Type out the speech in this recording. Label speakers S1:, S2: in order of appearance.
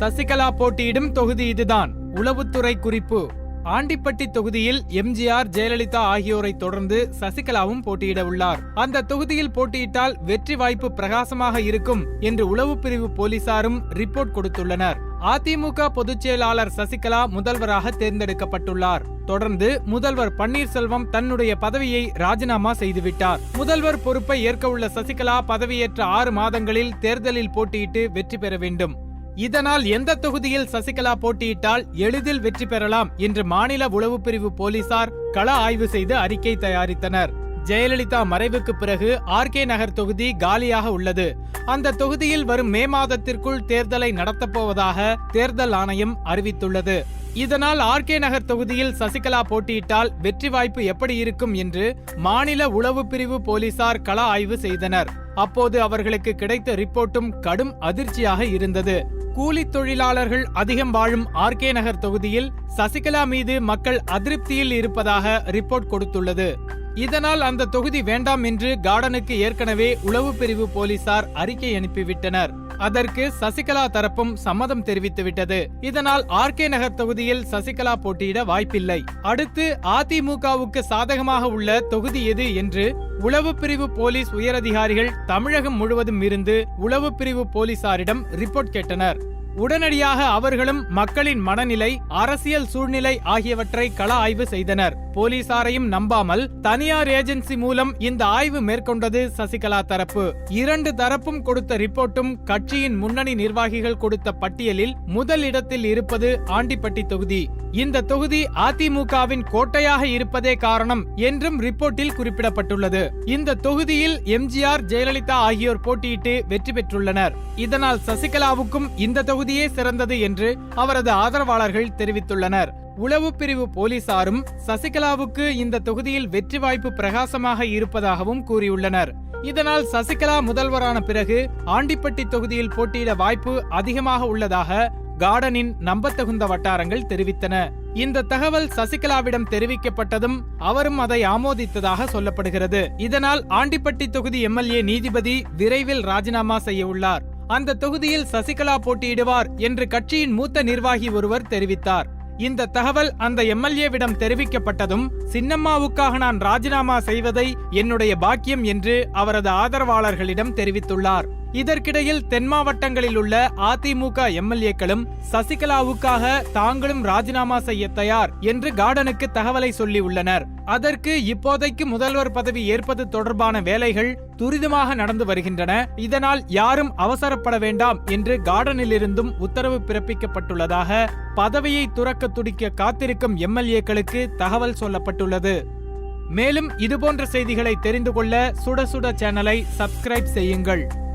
S1: சசிகலா போட்டியிடும் தொகுதி இதுதான். உளவுத்துறை குறிப்பு. ஆண்டிப்பட்டி தொகுதியில் எம்ஜிஆர் ஜெயலலிதா ஆகியோரை தொடர்ந்து சசிகலாவும் போட்டியிட உள்ளார். அந்த தொகுதியில் போட்டியிட்டால் வெற்றி வாய்ப்பு பிரகாசமாக இருக்கும் என்று உளவு பிரிவு போலீசாரும் ரிப்போர்ட் கொடுத்துள்ளனர். அதிமுக பொதுச் செயலாளர் சசிகலா முதல்வராக தேர்ந்தெடுக்கப்பட்டுள்ளார். தொடர்ந்து முதல்வர் பன்னீர்செல்வம் தன்னுடைய பதவியை ராஜினாமா செய்துவிட்டார். முதல்வர் பொறுப்பை ஏற்க உள்ள சசிகலா பதவியேற்ற ஆறு மாதங்களில் தேர்தலில் போட்டியிட்டு வெற்றி பெற வேண்டும். இதனால் எந்த தொகுதியில் சசிகலா போட்டியிட்டால் எளிதில் வெற்றி பெறலாம் என்று மாநில உளவு பிரிவு போலீசார் கள ஆய்வு செய்து அறிக்கை தயாரித்தனர். ஜெயலலிதா மறைவுக்கு பிறகு ஆர்கே நகர் தொகுதி காலியாக உள்ளது. அந்த தொகுதியில் வரும் மே மாதத்திற்குள் தேர்தலை நடத்தப்போவதாக தேர்தல் ஆணையம் அறிவித்துள்ளது. இதனால் ஆர்கே நகர் தொகுதியில் சசிகலா போட்டியிட்டால் வெற்றி வாய்ப்பு எப்படி இருக்கும் என்று மாநில உளவு பிரிவு போலீசார் கள ஆய்வு செய்தனர். அப்போது அவர்களுக்கு கிடைத்த ரிப்போர்ட்டும் கடும் அதிர்ச்சியாக இருந்தது. கூலி தொழிலாளர்கள் அதிகம் வாழும் ஆர்கே நகர் தொகுதியில் சசிகலா மீது மக்கள் அதிருப்தியில் இருப்பதாக ரிப்போர்ட் கொடுத்துள்ளது. இதனால் அந்த தொகுதி வேண்டாம் என்று கார்டனுக்கு ஏற்கனவே உளவு பிரிவு போலீசார் அறிக்கை அனுப்பிவிட்டனர். அதற்கு சசிகலா தரப்பும் சம்மதம் தெரிவித்துவிட்டது. இதனால் ஆர்கே நகர் தொகுதியில் சசிகலா போட்டியிட வாய்ப்பில்லை. அடுத்து அதிமுகவுக்கு சாதகமாக உள்ள தொகுதி எது என்று உளவு பிரிவு போலீஸ் உயரதிகாரிகள் தமிழகம் முழுவதும் இருந்து உளவு பிரிவு போலீசாரிடம் ரிப்போர்ட் கேட்டனர். உடனடியாக அவர்களும் மக்களின் மனநிலை அரசியல் சூழ்நிலை ஆகியவற்றை கள ஆய்வு செய்தனர். போலீசாரையும் நம்பாமல் தனியார் ஏஜென்சி மூலம் இந்த ஆய்வு மேற்கொண்டது சசிகலா தரப்பு. இரண்டு தரப்பும் கொடுத்த ரிப்போர்ட்டும் கட்சியின் முன்னணி நிர்வாகிகள் கொடுத்த பட்டியலில் முதல் இடத்தில் இருப்பது ஆண்டிப்பட்டி தொகுதி. இந்த தொகுதி அதிமுகவின் கோட்டையாக இருப்பதே காரணம் என்றும் ரிப்போர்ட்டில் குறிப்பிடப்பட்டுள்ளது. இந்த தொகுதியில் எம்ஜிஆர் ஜெயலலிதா ஆகியோர் போட்டியிட்டு வெற்றி பெற்றுள்ளனர். இதனால் சசிகலாவுக்கும் இந்த தொகுதி தொகுதியே சிறந்தது என்று அவரது ஆதரவாளர்கள் தெரிவித்துள்ளனர். உளவு பிரிவு போலீசாரும் சசிகலாவுக்கு இந்த தொகுதியில் வெற்றி வாய்ப்பு பிரகாசமாக இருப்பதாகவும் கூறியுள்ளனர். இதனால் சசிகலா முதல்வரான பிறகு ஆண்டிப்பட்டி தொகுதியில் போட்டியிட வாய்ப்பு அதிகமாக உள்ளதாக கார்டனின் நம்பத்தகுந்த வட்டாரங்கள் தெரிவித்தன. இந்த தகவல் சசிகலாவிடம் தெரிவிக்கப்பட்டதும் அவரும் அதை ஆமோதித்ததாக சொல்லப்படுகிறது. இதனால் ஆண்டிப்பட்டி தொகுதி எம்எல்ஏ நீதிபதி விரைவில் ராஜினாமா செய்ய உள்ளார். அந்த தொகுதியில் சசிகலா போட்டியிடுவார் என்று கட்சியின் மூத்த நிர்வாகி ஒருவர் தெரிவித்தார். இந்த தகவல் அந்த எம்எல்ஏவிடம் தெரிவிக்கப்பட்டதும் சின்னம்மாவுக்காக நான் ராஜினாமா செய்வதை என்னுடைய பாக்கியம் என்று அவரது ஆதரவாளர்களிடம் தெரிவித்துள்ளார். இதற்கிடையில் தென் மாவட்டங்களில் உள்ள அதிமுக எம்எல்ஏக்களும் சசிகலாவுக்காக தாங்களும் ராஜினாமா செய்ய தயார் என்று கார்டனுக்கு தகவலை சொல்லியுள்ளனர் அதற்கு இப்போதைக்கு முதல்வர் பதவி ஏற்பது தொடர்பான வேலைகள் துரிதமாக நடந்து வருகின்றன. இதனால் யாரும் அவசரப்பட வேண்டாம் என்று கார்டனிலிருந்தும் உத்தரவு பிறப்பிக்கப்பட்டுள்ளதாக பதவியை துறக்க துடிக்க காத்திருக்கும் எம்எல்ஏக்களுக்கு தகவல் சொல்லப்பட்டுள்ளது. மேலும் இதுபோன்ற செய்திகளை தெரிந்து கொள்ள சுட சுட சேனலை சப்ஸ்கிரைப் செய்யுங்கள்.